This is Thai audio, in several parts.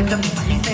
อจะมีเซ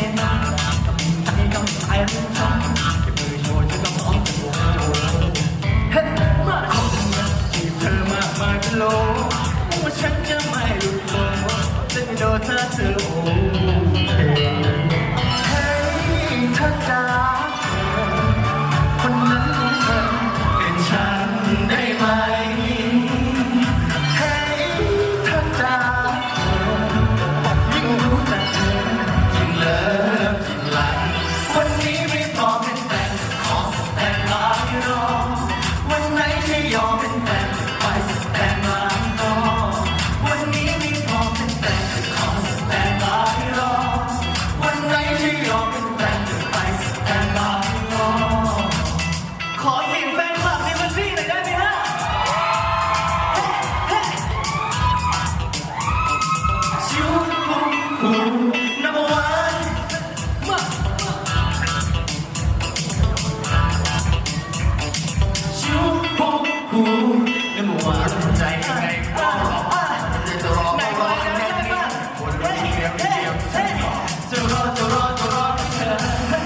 ฮูฮู number one ใจยังไงก็รอจะรอก็รอแน่นอนคนเราที่เดียวเดียวฉันรอจะรอจะรอจะรอเธอ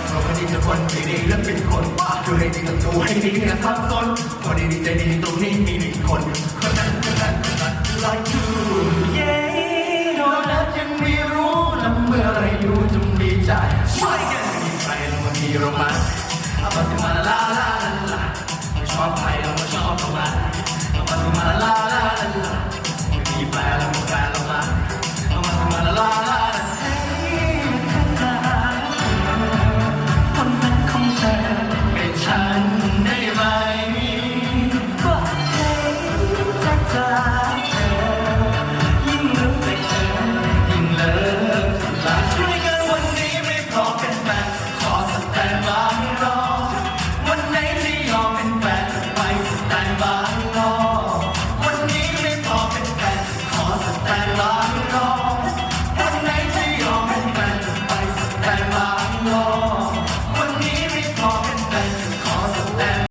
เพราะวันนี้จะคนที่ดีและเป็นคนคือให้ดีกับตัวให้ดีอย่าสับสนคนดีใจดีตรงนี้มีหนึ่งคนคนนั้นคนนั้นคนนั้น like you เย้โดนแล้ยังไม่รู้แล้วเมื่อไรอยู่จงดีใจช่วยกันมีใครล้วมันมีโรแมนต์เอามาสิมาลา